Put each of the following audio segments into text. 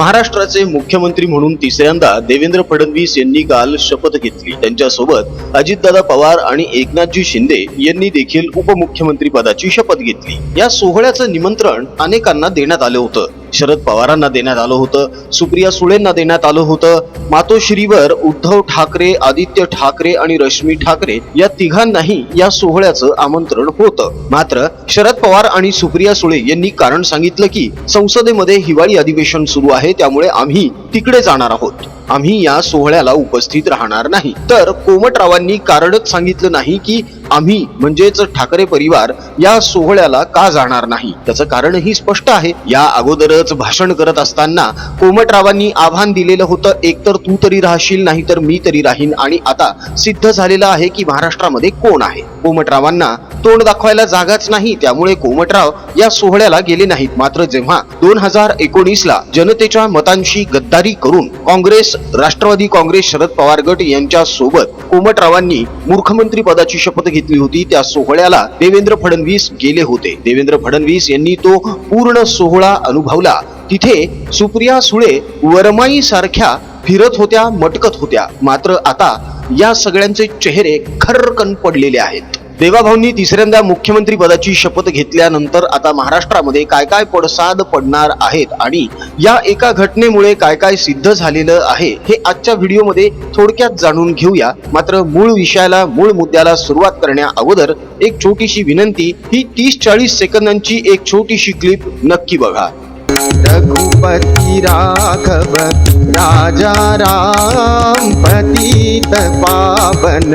महाराष्ट्राचे मुख्यमंत्री म्हणून तिसऱ्यांदा देवेंद्र फडणवीस यांनी काल शपथ घेतली. त्यांच्यासोबत अजितदादा पवार आणि एकनाथजी शिंदे यांनी देखील उपमुख्यमंत्री पदाची शपथ घेतली. या सोहळ्याचं निमंत्रण अनेकांना देण्यात आलं होतं. शरद पवारांना देण्यात आलं होतं सुप्रिया सुळेंना देण्यात आलं होतं मातोश्रीवर उद्धव ठाकरे आदित्य ठाकरे आणि रश्मी ठाकरे या तिघांनाही या सोहळ्याचं आमंत्रण होतं. मात्र शरद पवार आणि सुप्रिया सुळे यांनी कारण सांगितलं की संसदेमध्ये हिवाळी अधिवेशन सुरू आहे त्यामुळे आम्ही तिकडे जाणार आहोत. आम्ही या सोहळ्याला उपस्थित राहणार नाही. तर कोमटरावांनी कारणच सांगितलं नाही की आम्ही म्हणजेच ठाकरे परिवार या सोहळ्याला का जाणार नाही. त्याचं कारणही स्पष्ट आहे. या अगोदरच भाषण करत असताना कोमटरावांनी आव्हान दिलेलं होतं एकतर तू तरी राहशील नाही तर मी तरी राहीन. आणि आता सिद्ध झालेलं आहे की महाराष्ट्रामध्ये कोण आहे? कोमटरावांना तोंड दाखवायला जागाच नाही त्यामुळे कोमटराव या सोहळ्याला गेले नाहीत. मात्र जेव्हा दोन हजार एकोणीस ला जनतेच्या मतांशी गद्दारी करून काँग्रेस राष्ट्रवादी काँग्रेस शरद पवार गट यांच्या सोबत कोमटरावांनी मुख्यमंत्री पदाची शपथ घेतली होती त्या सोहळ्याला देवेंद्र फडणवीस गेले होते. देवेंद्र फडणवीस यांनी तो पूर्ण सोहळा अनुभवला. तिथे सुप्रिया सुळे वरमाई सारख्या फिरत होत्या मटकत होत्या. मात्र आता या सगळ्यांचे चेहरे खरकन पडलेले आहेत. देवाभाऊंनी तिसऱ्यांदा मुख्यमंत्री पदाची शपथ घेतल्यानंतर आता महाराष्ट्रामध्ये काय काय पडसाद पडणार आहेत आणि या एका घटनेमुळे काय काय सिद्ध झालेलं आहे हे आजच्या व्हिडिओमध्ये थोडक्यात जाणून घेऊया. मात्र मूळ विषयाला मूळ मुद्द्याला सुरुवात करण्या अगोदर एक छोटीशी विनंती ही तीस चाळीस सेकंदांची एक छोटीशी क्लिप नक्की बघा. रघुपती राघव राजा राम पतित पावन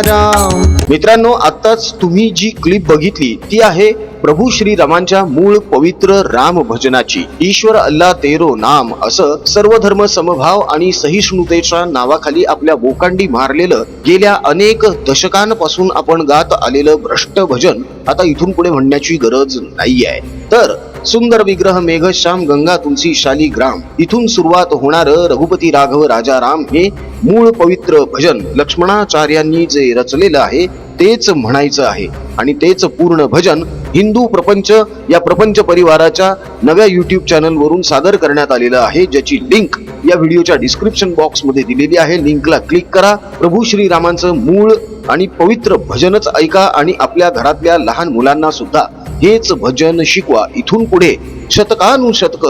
राम मित्रांनो आताच तुम्ही जी क्लिप बघितली ती आहे प्रभू श्रीरामांच्या मूळ पवित्र राम भजनाची ईश्वर अल्ला तेरो नाम असं सर्व धर्म समभाव आणि सहिष्णुतेच्या नावाखाली आपल्या बोकांडी मारलेलं गेल्या अनेक दशकांपासून आपण गात आलेलं भ्रष्ट भजन आता इथून पुढे म्हणण्याची गरज नाही आहे तर सुंदर विग्रह मेघश्याम गंगा तुलसी शाली ग्राम इथून सुरुवात होणार रघुपती राघव राजा राम हे मूळ पवित्र भजन लक्ष्मणाचार्यांनी जे रचलेलं आहे तेच म्हणायचं आहे. आणि तेच पूर्ण भजन हिंदू प्रपंच या प्रपंच परिवाराच्या नव्या युट्यूब चॅनलवरून सादर करण्यात आलेलं आहे ज्याची लिंक या व्हिडिओच्या डिस्क्रिप्शन बॉक्समध्ये दिलेली आहे. लिंकला क्लिक करा. प्रभू श्रीरामांचं मूळ आणि पवित्र भजनच ऐका आणि आपल्या घरातल्या लहान मुलांना सुद्धा हेच भजन शिकवा. इथून पुढे शतकानुशतक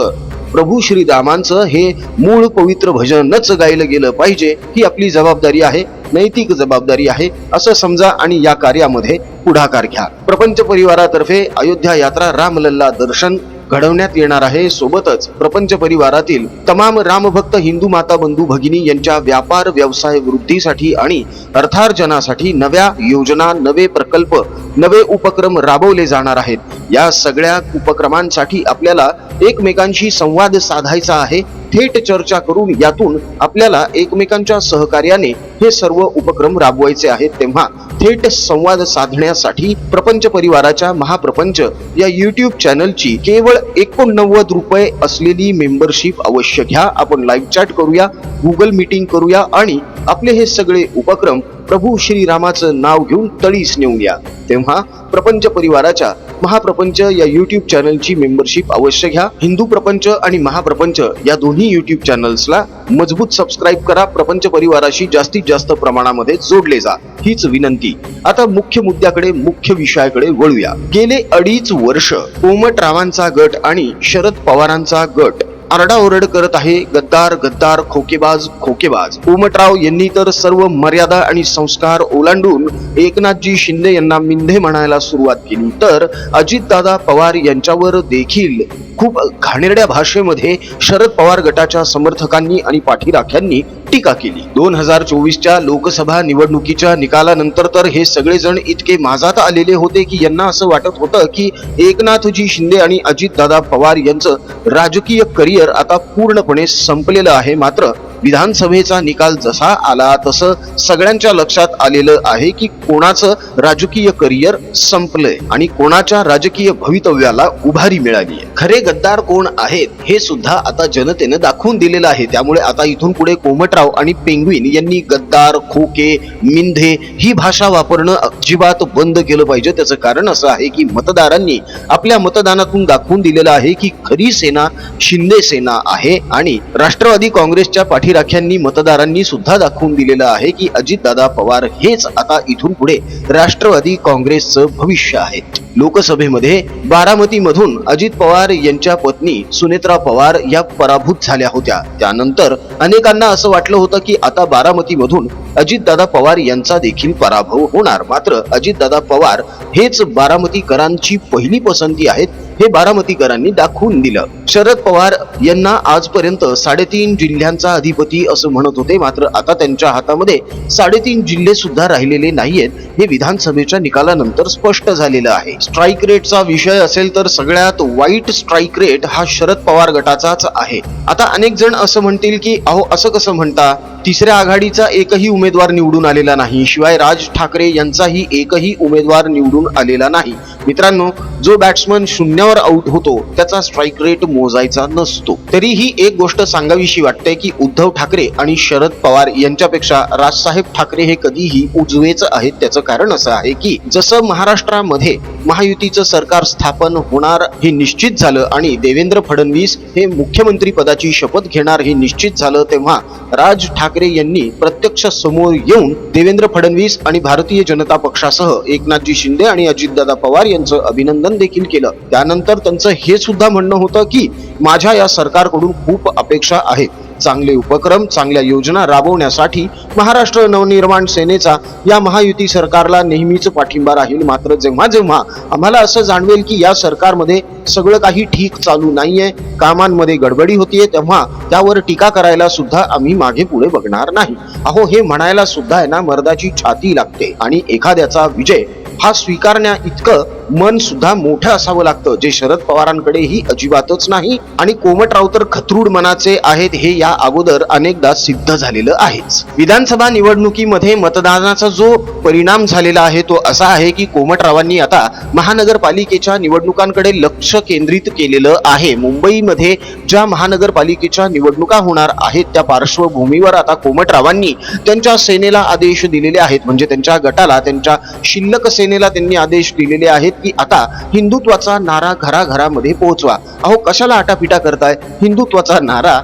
प्रभू श्रीरामांचं हे मूळ पवित्र भजनच गायलं गेलं पाहिजे ही आपली जबाबदारी आहे. नैतिक जबाबदारी आहे असं समजा आणि या कार्यामध्ये पुढाकार घ्या. प्रपंच परिवारातर्फे अयोध्या यात्रा रामलल्ला दर्शन घडवण्यात येणार आहे. सोबतच प्रपंच परिवारातील तमाम रामभक्त हिंदू माता बंधू भगिनी यांच्या व्यापार व्यवसाय वृद्धीसाठी आणि अर्थार्जनासाठी नव्या योजना नवे प्रकल्प नवे उपक्रम राबवले जाणार आहेत. या सगळ्या उपक्रमांसाठी आपल्याला एकमेकांशी संवाद साधायचा आहे. थेट चर्चा करून यातून आपल्याला एकमेकांच्या सहकार्याने हे सर्व उपक्रम राबवायचे आहेत. तेव्हा थेट संवाद साधण्यासाठी प्रपंच परिवाराच्या महाप्रपंच या युट्यूब चॅनलची केवळ एकोणनव्वद रुपये असलेली मेंबरशिप अवश्य घ्या. आपण लाईव्ह चॅट करूया गुगल मीटिंग करूया आणि आपले हे सगळे उपक्रम प्रभू श्रीरामाचं नाव घेऊन तळीस नेऊन या. तेव्हा प्रपंच परिवाराच्या महाप्रपंच या युट्यूब चॅनलची मेंबरशिप अवश्य घ्या. हिंदू प्रपंच आणि महाप्रपंच या दोन्ही युट्यूब चॅनल्सला मजबूत सबस्क्राईब करा. प्रपंच परिवाराशी जास्तीत जास्त प्रमाणामध्ये जोडले जा. हीच विनंती. आता मुख्य मुद्द्याकडे मुख्य विषयाकडे वळूया. गेले अडीच वर्ष कोमटरावांचा गट आणि शरद पवारांचा गट. आरडाओरड करत आहे गद्दार गद्दार खोकेबाज खोकेबाज. उमटराव यांनी तर सर्व मर्यादा आणि संस्कार ओलांडून एकनाथजी शिंदे यांना मिंधे म्हणायला सुरुवात केली. तर अजितदादा पवार यांच्यावर देखील खूप घाणेरड्या भाषेमध्ये शरद पवार गटाच्या समर्थकांनी आणि पाठीराख्यांनी टीका केली. दोन हजार चोवीसच्या लोकसभा निवडणुकीच्या निकालानंतर तर हे सगळेजण इतके माझात आलेले होते की यांना असं वाटत होतं की एकनाथजी शिंदे आणि अजितदादा पवार यांचं राजकीय करिअर आता पूर्णपणे संपलेलं आहे. मात्र विधानसभेचा निकाल जसा आला तसं सगळ्यांच्या लक्षात आलेलं आहे की कोणाचं राजकीय करिअर संपलंय आणि कोणाच्या राजकीय भवितव्याला उभारी मिळाली आहे. खरे गद्दार कोण आहेत हे सुद्धा आता जनतेनं दाखवून दिलेलं आहे. त्यामुळे आता इथून पुढे कोमटराव आणि पेंग्विन यांनी गद्दार खोके मिंधे ही भाषा वापरणं अजिबात बंद केलं पाहिजे. त्याचं कारण असं आहे की मतदारांनी आपल्या मतदानातून दाखवून दिलेलं आहे की खरी सेना शिंदे सेना आहे आणि राष्ट्रवादी काँग्रेसच्या पाठी पाठीराख्यांनी मतदारांनी सुद्धा दाखवून दिलेलं आहे की अजितदादा पवार हेच आता इथून पुढे राष्ट्रवादी काँग्रेसचं भविष्य आहे लोकसभेमध्ये बारामतीमधून अजित पवार यांच्या पत्नी सुनेत्रा पवार या पराभूत झाल्या होत्या. त्यानंतर अनेकांना असं वाटलं होतं की आता बारामतीमधून अजितदादा पवार यांचा देखील पराभव होणार. मात्र अजितदादा पवार हेच बारामतीकरांची पहिली पसंती आहेत हे बारामतीकरांनी दाखवून दिलं. शरद पवार यांना आजपर्यंत साडेतीन जिल्ह्यांचा अधिपती असं म्हणत होते. मात्र आता त्यांच्या हातामध्ये साडेतीन जिल्हे सुद्धा राहिलेले नाहीयेत. हे विधानसभेच्या निकालानंतर स्पष्ट झालेलं आहे. स्ट्राईक रेटचा विषय असेल तर सगळ्यात वाईट स्ट्राईक रेट हा शरद पवार गटाचाच आहे. आता अनेक जण असं म्हणतील की अहो असं कसं म्हणता? तिसऱ्या आघाडीचा एकही उमेदवार निवडून आलेला नाही. शिवाय राज ठाकरे यांचाही एकही उमेदवार निवडून आलेला नाही. मित्रांनो जो बॅट्समन शून्यावर आउट होतो त्याचा स्ट्राईक रेट मोजायचा नसतो. तरीही एक गोष्ट सांगावीशी वाटते की उद्धव ठाकरे आणि शरद पवार यांच्यापेक्षा राजसाहेब ठाकरे हे कधीही उजवेच आहेत. त्याचं कारण असं आहे की जसं महाराष्ट्रामध्ये महायुतीचं सरकार स्थापन होणार हे निश्चित झालं आणि देवेंद्र फडणवीस हे मुख्यमंत्री पदाची शपथ घेणार हे निश्चित झालं तेव्हा राज ठाकरे यांनी प्रत्यक्ष समोर येऊन देवेंद्र फडणवीस आणि भारतीय जनता पक्षासह एकनाथजी शिंदे आणि अजितदादा पवार यांचं अभिनंदन देखील केलं. त्यानंतर त्यांचं हे सुद्धा म्हणणं होतं की माझ्या या सरकारकडून खूप अपेक्षा आहेत. चांगले उपक्रम चांगल्या योजना राबवण्यासाठी महाराष्ट्र नवनिर्माण सेनेचा या महायुती सरकारला नेहमीच पाठिंबा राहील. मात्र जेव्हा जेव्हा आम्हाला असं जाणवेल की या सरकारमध्ये सगळं काही ठीक चालू नाहीये कामांमध्ये गडबडी होतीये तेव्हा त्यावर टीका करायला सुद्धा आम्ही मागे पुढे बघणार नाही. अहो हे म्हणायला सुद्धा आहे ना मर्दाची छाती लागते. आणि एखाद्याचा विजय हा स्वीकारण्या इतकं मन सुद्धा मोठं असावं लागतं. जे शरद पवारांकडेही अजिबातच नाही आणि कोमटराव तर खत्रूड मनाचे आहेत हे या अगोदर अनेकदा सिद्ध झालेलं आहेच. विधानसभा निवडणुकीमध्ये मतदानाचा जो परिणाम झालेला आहे तो असा आहे की कोमटरावांनी आता महानगरपालिकेच्या निवडणुकांकडे लक्ष केंद्रित केलेलं आहे. मुंबईमध्ये ज्या महानगरपालिकेच्या निवडणुका होणार आहेत त्या पार्श्वभूमीवर आता कोमटरावांनी त्यांच्या सेनेला आदेश दिलेले आहेत. म्हणजे त्यांच्या गटाला त्यांच्या शिल्लक सेनेला त्यांनी आदेश दिलेले आहेत. की आता हिंदुत्वाचा नारा घराघरामध्ये पोहोचवा. अहो कशाला आटापिटा करताय? हिंदुत्वाचा नारा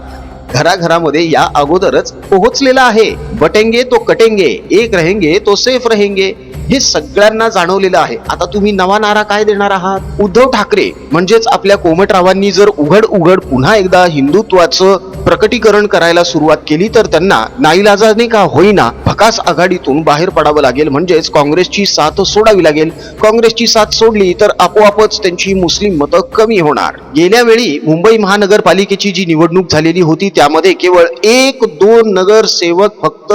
घराघरामध्ये या अगोदरच पोहोचलेला आहे. बटेंगे तो कटेंगे एक रहेंगे तो सेफ रहेंगे. हे सगळ्यांना जाणवलेलं आहे. आता तुम्ही नवा नारा काय देणार आहात? उद्धव ठाकरे म्हणजेच आपल्या कोमटरावांनी जर उघड उघड पुन्हा एकदा हिंदुत्वाचं प्रकटीकरण करायला सुरुवात केली तर त्यांना नाईलाजाने का होईना भकास आघाडीतून बाहेर पडावं लागेल. म्हणजेच काँग्रेसची साथ सोडावी लागेल. काँग्रेसची साथ सोडली तर आपोआपच त्यांची मुस्लिम मतं कमी होणार. गेल्या वेळी मुंबई महानगरपालिकेची जी निवडणूक झालेली होती त्यामध्ये केवळ एक दोन नगरसेवक फक्त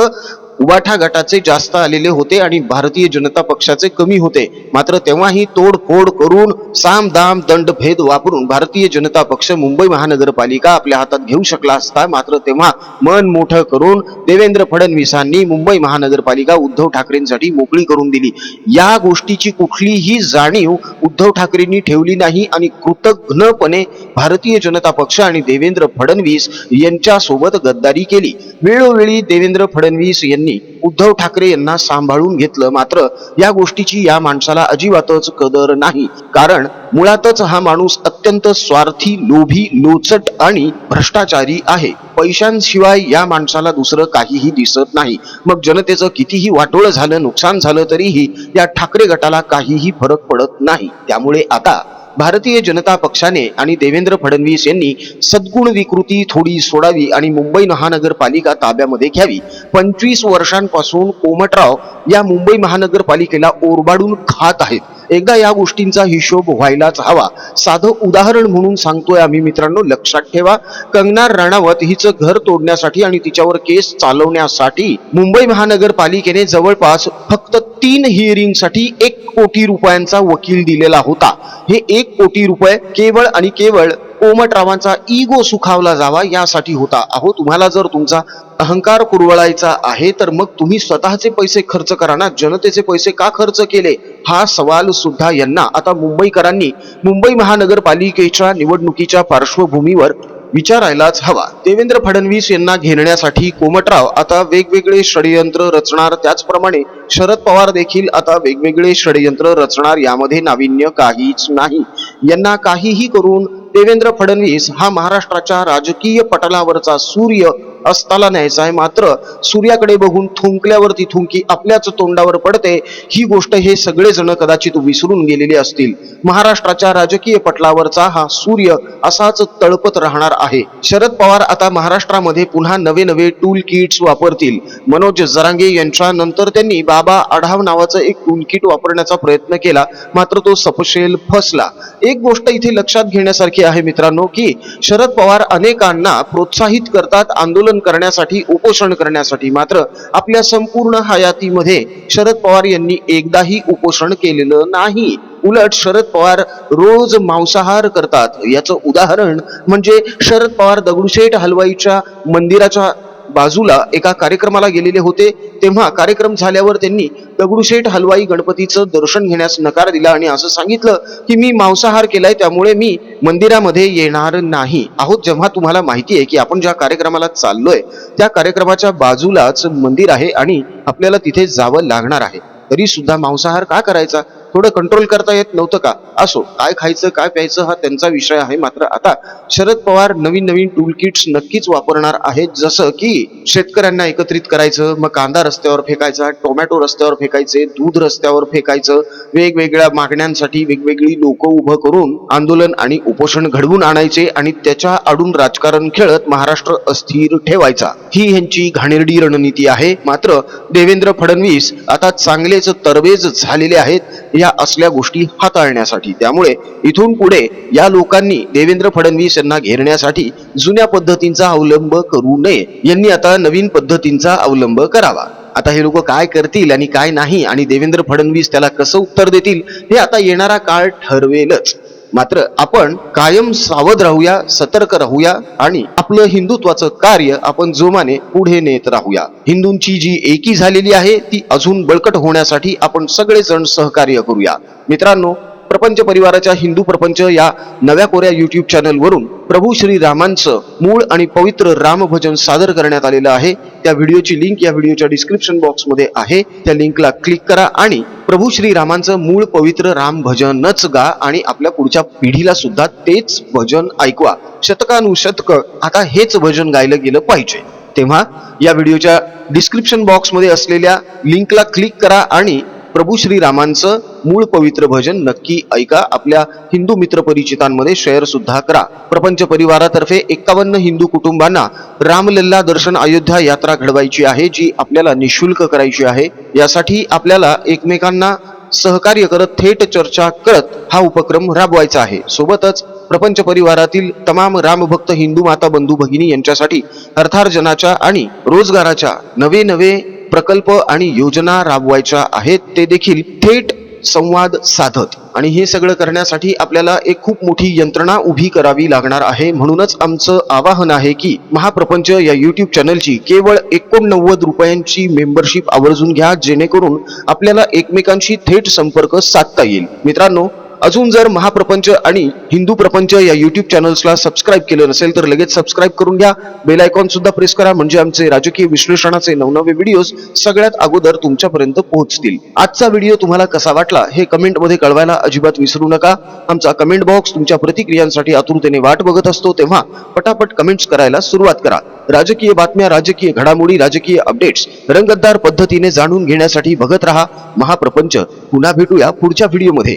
उबाठा गटाचे जास्त आलेले होते आणि भारतीय जनता पक्षाचे कमी होते. मात्र तेव्हाही तोडफोड करून साम दाम दंड भेद वापरून भारतीय जनता पक्ष मुंबई महानगरपालिका आपल्या हातात घेऊ शकला असता मात्र तेव्हा मन मोठं करून देवेंद्र फडणवीसांनी मुंबई महानगरपालिका उद्धव ठाकरेंसाठी मोकळी करून दिली. या गोष्टीची कुठलीही जाणीव उद्धव ठाकरेंनी ठेवली नाही आणि कृतज्ञपणे भारतीय जनता पक्ष आणि देवेंद्र फडणवीस यांच्या सोबत गद्दारी केली. वेळोवेळी देवेंद्र फडणवीस यांनी यांनी उद्धव ठाकरे यांना सांभाळून घेतलं. मात्र या गोष्टीची या माणसाला अजिबातच कदर नाही. कारण मुळातच हा माणूस अत्यंत स्वार्थी लोभी लोचट आणि भ्रष्टाचारी आहे. पैशांशिवाय या माणसाला दुसरं काहीही दिसत नाही. मग जनतेचं कितीही वाटोळं झालं नुकसान झालं तरीही या ठाकरे गटाला काहीही फरक पडत नाही. त्यामुळे आता भारतीय जनता पक्षाने आणि देवेंद्र फडणवीस यांनी सद्गुण विकृती थोडी सोडावी आणि मुंबई महानगरपालिका ताब्यामध्ये घ्यावी. पंचवीस वर्षांपासून कोमटराव या मुंबई महानगरपालिकेला ओरबाडून खात आहेत. एकदा या गोष्टींचा हिशोब व्हायलाच हवा. साधं उदाहरण म्हणून सांगतोय आम्ही मित्रांनो लक्षात ठेवा. कंगना राणावत हिचं घर तोडण्यासाठी आणि तिच्यावर केस चालवण्यासाठी मुंबई महानगरपालिकेने जवळपास फक्त तीन हिअरिंगसाठी एक कोटी रुपयांचा वकील दिलेला होता. हे एक कोटी रुपये केवळ आणि केवळ कोमटरावांचा इगो सुखावला जावा यासाठी होता. अहो तुम्हाला जर तुमचा अहंकार कुरवळायचा आहे तर मग तुम्ही स्वतःचे पैसे खर्च करा ना. जनतेचे पैसे का खर्च केले? हा सवाल सुद्धा यांना. आता मुंबईकरांनी मुंबई महानगरपालिकेच्या निवडणुकीच्या पार्श्वभूमीवर विचारायलाच हवा. देवेंद्र फडणवीस यांना घेरण्यासाठी कोमटराव आता वेगवेगळे षडयंत्र रचणार. त्याचप्रमाणे शरद पवार देखील आता वेगवेगळे षडयंत्र रचणार. यामध्ये नाविन्य काहीच नाही. यांना काहीही करून देवेंद्र फडणवीस हा महाराष्ट्राच्या राजकीय पटलावरचा सूर्य अस्ताला न्यायचा आहे. मात्र सूर्याकडे बघून थुंकल्यावर ती थुंकी आपल्याच तोंडावर पडते. ही गोष्ट हे सगळेजण कदाचित विसरून गेलेले असतील. महाराष्ट्राच्या राजकीय पटलावरचा हा सूर्य असाच तळपत राहणार आहे. शरद पवार आता महाराष्ट्रामध्ये पुन्हा नवे नवे टूल किट्स वापरतील. मनोज जरांगे यांच्या नंतर त्यांनी बाबा आढाव नावाचं एक टूल किट वापरण्याचा प्रयत्न केला. मात्र तो सपशेल फसला. एक गोष्ट इथे लक्षात घेण्यासारखी आहे मित्रांनो की शरद पवार अनेकांना प्रोत्साहित करतात आंदोलन करण्यासाठी उपोषण करण्यासाठी मात्र आपल्या संपूर्ण हयातीमध्ये शरद पवार यांनी एकदाही उपोषण केलेलं नाही. उलट शरद पवार रोज मांसाहार करतात. याचं उदाहरण म्हणजे शरद पवार दगडूशेठ हलवाईच्या मंदिराच्या बाजूला एका कार्यक्रमाला गेलेले होते. तेव्हा कार्यक्रम झाल्यावर त्यांनी दगडूशेठ हलवाई गणपतीचं दर्शन घेण्यास नकार दिला आणि असं सांगितलं की मी मांसाहार केलाय त्यामुळे मी मंदिरामध्ये येणार नाही. आहोत जेव्हा तुम्हाला माहिती आहे की आपण ज्या कार्यक्रमाला चाललोय त्या कार्यक्रमाच्या बाजूलाच मंदिर आहे आणि आपल्याला तिथे जावं लागणार आहे. तरी सुद्धा मांसाहार का करायचा? थोडं कंट्रोल करता येत नव्हतं का? असो काय खायचं काय प्यायचं हा त्यांचा विषय आहे मात्र आता शरद पवार नवीन नवीन टूल किट्स नक्कीच वापरणार आहेत. जसं की शेतकऱ्यांना एकत्रित करायचं मग कांदा रस्त्यावर फेकायचा टोमॅटो रस्त्यावर फेकायचे दूध रस्त्यावर फेकायचं वेगवेगळ्या मागण्यांसाठी वेगवेगळी लोक उभं करून आंदोलन आणि उपोषण घडवून आणायचे आणि त्याच्या आडून राजकारण खेळत महाराष्ट्र अस्थिर ठेवायचा. ही ह्यांची घाणेरडी रणनीती आहे. मात्र देवेंद्र फडणवीस आता चांगलेच तरबेज झालेले आहेत. या असल्या गोष्टी हाताळण्यासाठी. त्यामुळे इथून पुढे या लोकांनी देवेंद्र फडणवीस यांना घेरण्यासाठी जुन्या पद्धतींचा अवलंब करू नये. यांनी आता नवीन पद्धतींचा अवलंब करावा. आता हे लोक काय करतील आणि काय नाही आणि देवेंद्र फडणवीस त्याला कसं उत्तर देतील हे आता येणारा काळ ठरवेलच. मात्र आपण कायम सावध राहूया सतर्क राहूया आणि आपलं हिंदुत्वाचं कार्य आपण जोमाने पुढे नेत राहूया. हिंदूंची जी एकी झालेली आहे ती अजून बळकट होण्यासाठी आपण सगळेजण सहकार्य करूया. मित्रांनो प्रपंच परिवाराच्या हिंदू प्रपंच या नव्या कोऱ्या युट्यूब चॅनलवरून प्रभू श्री रामांचं मूळ आणि पवित्र रामभजन सादर करण्यात आलेलं आहे. त्या व्हिडिओची लिंक या व्हिडिओच्या डिस्क्रिप्शन बॉक्समध्ये आहे. त्या लिंकला क्लिक करा आणि प्रभू श्री रामांचं मूळ पवित्र राम भजनच गा आणि आपल्या पुढच्या पिढीला सुद्धा तेच भजन ऐकवा. शतकानुशतक आता हेच भजन गायलं गेलं पाहिजे. तेव्हा या व्हिडिओच्या डिस्क्रिप्शन बॉक्समध्ये असलेल्या लिंकला क्लिक करा आणि प्रभू श्रीरामांचं मूळ पवित्र भजन नक्की ऐका. आपल्या हिंदू मित्रपरिचितांमध्ये शेअर सुद्धा करा. प्रपंच परिवारातर्फे एकावन्न हिंदू कुटुंबांना रामलल्ला दर्शन अयोध्या यात्रा घडवायची आहे जी आपल्याला निशुल्क करायची आहे. यासाठी आपल्याला एकमेकांना सहकार्य करत थेट चर्चा करत हा उपक्रम राबवायचा आहे. सोबतच प्रपंच परिवारातील तमाम रामभक्त हिंदू माता बंधू भगिनी यांच्यासाठी अर्थार्जनाच्या आणि रोजगाराच्या नवे नवे प्रकल्प आणि योजना राबवायच्या आहेत ते देखील थेट संवाद साधत. आणि हे सगळं करण्यासाठी आपल्याला एक खूप मोठी यंत्रणा उभी करावी लागणार आहे. म्हणूनच आमचं आवाहन आहे की महाप्रपंच या युट्यूब चॅनलची केवळ एकोणनव्वद रुपयांची मेंबरशिप आवर्जून घ्या जेणेकरून आपल्याला एकमेकांशी थेट संपर्क साधता येईल. मित्रांनो अजून जर महाप्रपंच आणि हिंदू प्रपंच या युट्यूब चॅनल्सला सबस्क्राईब केलं नसेल तर लगेच सबस्क्राईब करून घ्या. बेल आयकॉन सुद्धा प्रेस करा म्हणजे आमचे राजकीय विश्लेषणाचे नवनवे व्हिडिओज सगळ्यात अगोदर तुमच्यापर्यंत पोहोचतील. आजचा व्हिडिओ तुम्हाला कसा वाटला हे कमेंटमध्ये कळवायला अजिबात विसरू नका. आमचा कमेंट बॉक्स तुमच्या प्रतिक्रियांसाठी आतुरतेने वाट बघत असतो तेव्हा पटापट कमेंट्स करायला सुरुवात करा. राजकीय बातम्या राजकीय घडामोडी राजकीय अपडेट्स रंगतदार पद्धतीने जाणून घेण्यासाठी बघत रहा महाप्रपंच. पुन्हा भेटूया पुढच्या व्हिडिओमध्ये